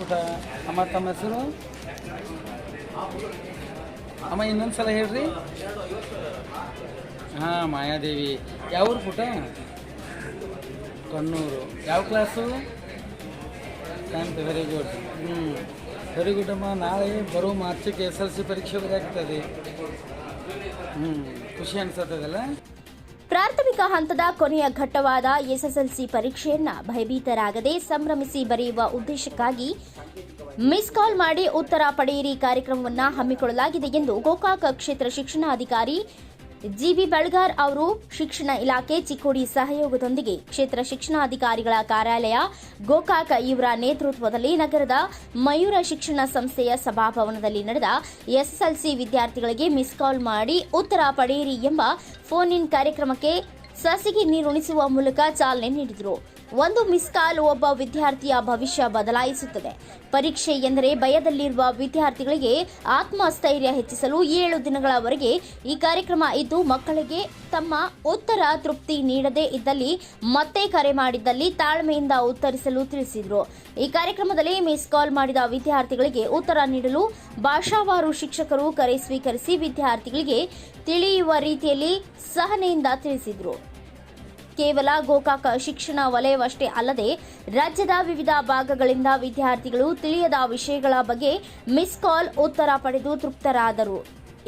ಪುಟ ಅಮ್ಮ ತಮ್ಮ ಹೆಸರು? ಅಮ್ಮ ಇನ್ನೊಂದು ಸಲ ಹೇಳ್ರಿ. ಹಾಂ, ಮಾಯಾದೇವಿ. ಯಾವ ಪುಟ? ಕಣ್ಣೂರು. ಯಾವ ಕ್ಲಾಸು? ಟೆಂತ್ ವೆರಿ ಗುಡ್ ಹ್ಞೂ ವೆರಿ ಗುಡ್ ಅಮ್ಮ. ನಾಳೆ ಬರೋ ಮಾರ್ಚಿಗೆ ಎಸ್ ಎಲ್ ಸಿ ಪರೀಕ್ಷೆ ಬರೆಯಾಗ್ತದೆ ಹ್ಞೂ ಖುಷಿ ಅನ್ಸತ್ತದಲ್ಲ? ಪ್ರಾಥಮಿಕ ಹಂತದ ಕೊನೆಯ ಘಟ್ಟವಾದ ಎಸ್ಎಸ್ಎಲ್ಸಿ ಪರೀಕ್ಷೆಯನ್ನ ಭಯಭೀತರಾಗದೆ ಸಂಭ್ರಮಿಸಿ ಬರೆಯುವ ಉದ್ದೇಶಕ್ಕಾಗಿ ಮಿಸ್ ಕಾಲ್ ಮಾಡಿ ಉತ್ತರ ಪಡೆಯಿರಿ ಕಾರ್ಯಕ್ರಮವನ್ನು ಹಮ್ಮಿಕೊಳ್ಳಲಾಗಿದೆ ಎಂದು ಗೋಕಾಕ ಕ್ಷೇತ್ರ ಶಿಕ್ಷಣಾಧಿಕಾರಿ ಜಿಬಿ ಬೆಳಗಾರ್ ಅವರು ಶಿಕ್ಷಣ ಇಲಾಖೆ ಚಿಕ್ಕೋಡಿ ಸಹಯೋಗದೊಂದಿಗೆ ಕ್ಷೇತ್ರ ಶಿಕ್ಷಣಾಧಿಕಾರಿಗಳ ಕಾರ್ಯಾಲಯ ಗೋಕಾಕ ಇವರ ನೇತೃತ್ವದಲ್ಲಿ ನಗರದ ಮಯೂರ ಶಿಕ್ಷಣ ಸಂಸ್ಥೆಯ ಸಭಾಭವನದಲ್ಲಿ ನಡೆದ ಎಸ್ಎಸ್ಎಲ್ಸಿ ವಿದ್ಯಾರ್ಥಿಗಳಿಗೆ ಮಿಸ್ ಕಾಲ್ ಮಾಡಿ ಉತ್ತರ ಪಡೆಯಿರಿ ಎಂಬ ಫೋನ್ ಇನ್ ಕಾರ್ಯಕ್ರಮಕ್ಕೆ ಸಸಿಗೆ ನೀರುಣಿಸುವ ಮೂಲಕ ಚಾಲನೆ ನೀಡಿದರು. ಒಂದು ಮಿಸ್ ಕಾಲ್ ಒಬ್ಬ ವಿದ್ಯಾರ್ಥಿಯ ಭವಿಷ್ಯ ಬದಲಾಯಿಸುತ್ತದೆ. ಪರೀಕ್ಷೆ ಎಂದರೆ ಭಯದಲ್ಲಿರುವ ವಿದ್ಯಾರ್ಥಿಗಳಿಗೆ ಆತ್ಮಸ್ಥೈರ್ಯ ಹೆಚ್ಚಿಸಲು ಏಳು ದಿನಗಳವರೆಗೆ ಈ ಕಾರ್ಯಕ್ರಮ ಇದ್ದು, ಮಕ್ಕಳಿಗೆ ತಮ್ಮ ಉತ್ತರ ತೃಪ್ತಿ ನೀಡದೇ ಇದ್ದಲ್ಲಿ ಮತ್ತೆ ಕರೆ ಮಾಡಿದ್ದಲ್ಲಿ ತಾಳ್ಮೆಯಿಂದ ಉತ್ತರಿಸಲು ತಿಳಿಸಿದರು. ಈ ಕಾರ್ಯಕ್ರಮದಲ್ಲಿ ಮಿಸ್ ಕಾಲ್ ಮಾಡಿದ ವಿದ್ಯಾರ್ಥಿಗಳಿಗೆ ಉತ್ತರ ನೀಡಲು ಭಾಷಾವಾರು ಶಿಕ್ಷಕರು ಕರೆ ಸ್ವೀಕರಿಸಿ ವಿದ್ಯಾರ್ಥಿಗಳಿಗೆ ತಿಳಿಯುವ ರೀತಿಯಲ್ಲಿ ಸಹನೆಯಿಂದ ತಿಳಿಸಿದರು. ಕೇವಲ ಗೋಕಾಕ ಶಿಕ್ಷಣ ವಲಯವಷ್ಟೇ ಅಲ್ಲದೆ ರಾಜ್ಯದ ವಿವಿಧ ಭಾಗಗಳಿಂದ ವಿದ್ಯಾರ್ಥಿಗಳು ತಿಳಿಯದ ವಿಷಯಗಳ ಬಗ್ಗೆ ಮಿಸ್ ಕಾಲ್ ಉತ್ತರ ಪಡೆದು ತೃಪ್ತರಾದರು.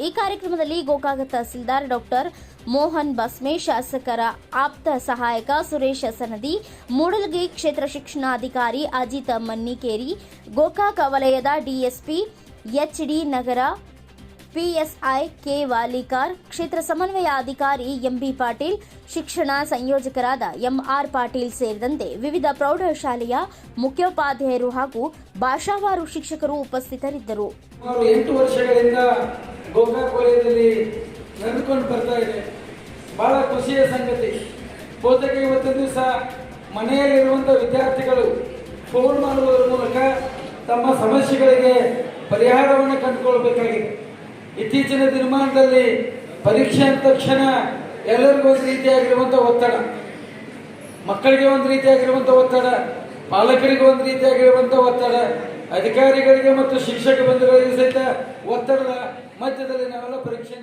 ಈ ಕಾರ್ಯಕ್ರಮದಲ್ಲಿ ಗೋಕಾಕ ತಹಸೀಲ್ದಾರ್ ಡಾಕ್ಟರ್ ಮೋಹನ್ ಬಸ್ಮೆ ಶಾಸಕರ ಆಪ್ತ ಸಹಾಯಕ ಸುರೇಶ ಸನದಿ, ಮೂಡಲಗಿ ಕ್ಷೇತ್ರ ಶಿಕ್ಷಣಾಧಿಕಾರಿ ಅಜಿತ್ ಮನ್ನಿಕೇರಿ, ಗೋಕಾಕ ವಲಯದ ಡಿಎಸ್ಪಿ ಎಚ್ಡಿ ನಗರ ಪಿಎಸ್ಐ ಕೆ ವಾಲಿಕಾರ್, ಕ್ಷೇತ್ರ ಸಮನ್ವಯ ಅಧಿಕಾರಿ ಎಂಬಿ ಪಾಟೀಲ್, ಶಿಕ್ಷಣ ಸಂಯೋಜಕರಾದ ಎಂಆರ್ ಪಾಟೀಲ್ ಸೇರಿದಂತೆ ವಿವಿಧ ಪ್ರೌಢಶಾಲೆಯ ಮುಖ್ಯೋಪಾಧ್ಯಾಯರು ಹಾಗೂ ಭಾಷಾವಾರು ಶಿಕ್ಷಕರು ಉಪಸ್ಥಿತರಿದ್ದರು. ಎಂಟು ವರ್ಷಗಳಿಂದ ಗೋಕಾಕ್ ವಲಯದಲ್ಲಿ ನಡೆದುಕೊಂಡು ಬರ್ತಾ ಇದೆ. ಬಹಳ ಖುಷಿಯ ಸಂಗತಿ. ಬಹುತೇಕ ಇವತ್ತಿನ ದಿವಸ ಮನೆಯಲ್ಲಿರುವಂಥ ವಿದ್ಯಾರ್ಥಿಗಳು ಫೋನ್ ಮಾಡುವುದರ ಮೂಲಕ ತಮ್ಮ ಸಮಸ್ಯೆಗಳಿಗೆ ಪರಿಹಾರವನ್ನು ಕಂಡುಕೊಳ್ಬೇಕಾಗಿದೆ. ಇತ್ತೀಚಿನ ದಿನಮಾನದಲ್ಲಿ ಪರೀಕ್ಷೆ ಅಂದ ತಕ್ಷಣ ಎಲ್ಲರಿಗೂ ಒಂದು ರೀತಿಯಾಗಿರುವಂಥ ಒತ್ತಡ. ಮಕ್ಕಳಿಗೆ ಒಂದು ರೀತಿಯಾಗಿರುವಂಥ ಒತ್ತಡ, ಪಾಲಕರಿಗೆ ಒಂದು ರೀತಿಯಾಗಿರುವಂಥ ಒತ್ತಡ, ಅಧಿಕಾರಿಗಳಿಗೆ ಮತ್ತು ಶಿಕ್ಷಕ ಬಂಧುಗಳಿಗೆ ಸಹಿತ ಒತ್ತಡದ ಮಧ್ಯದಲ್ಲಿ ನಾವೆಲ್ಲ ಪರೀಕ್ಷೆ